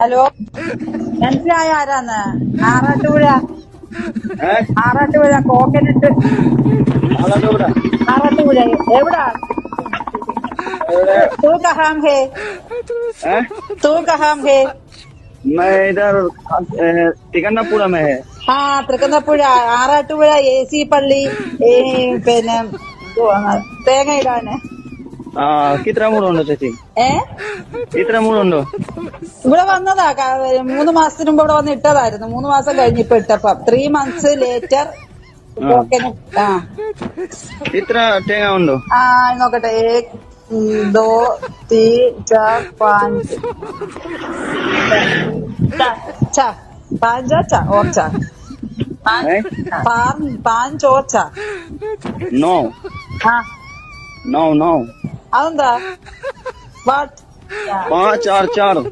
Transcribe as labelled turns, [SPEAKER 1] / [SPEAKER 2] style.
[SPEAKER 1] Hello മനസ്സിലായ ആരാന്ന് ആറാട്ടുപുഴ
[SPEAKER 2] ഏ?
[SPEAKER 1] ആറാട്ടുപുഴ കോക്കനട്ട്
[SPEAKER 2] ആളാണ്ട് ഇവിടെ.
[SPEAKER 1] ആറാട്ടുപുഴ എവിടാ
[SPEAKER 2] എവിടെ?
[SPEAKER 1] तू कहाँ है
[SPEAKER 2] ഏ?
[SPEAKER 1] तू कहाँ है
[SPEAKER 2] मैं इधर ए, तिकन्नापुरा में है
[SPEAKER 1] ആ തൃക്കുന്നപ്പുഴ ആറാട്ടുപുഴ എ സി പള്ളി ഈ പിന്നെ എന്തുവാ, തേങ്ങയിടാന്
[SPEAKER 2] ആ കിത്ര മൂടുണ്ടോ ചേച്ചി?
[SPEAKER 1] ഏ?
[SPEAKER 2] ഇത്ര മൂടുണ്ടോ?
[SPEAKER 1] ഇവിടെ വന്നതാ മൂന്ന് മാസത്തിന് മുമ്പ് ഇവിടെ വന്ന് ഇട്ടതായിരുന്നു. മൂന്ന് മാസം കഴിഞ്ഞ് ഇപ്പൊ ഇട്ടപ്പം. ത്രീ മന്ത്സ് ലേറ്റർ
[SPEAKER 2] ഇത്ര തേങ്ങ ഉണ്ടോ?
[SPEAKER 1] ആ നോക്കട്ടെ. ഏക് ദോ തീ ചാർ പാഞ്ച് ച, പാഞ്ച ച ഓർ ച.
[SPEAKER 2] ഏ?
[SPEAKER 1] പാൻ പാഞ്ച് ഓർ ച.
[SPEAKER 2] നോ.
[SPEAKER 1] ആ.
[SPEAKER 2] No no.
[SPEAKER 1] Anda. Bart.
[SPEAKER 2] Ya. Bana çağır çağır.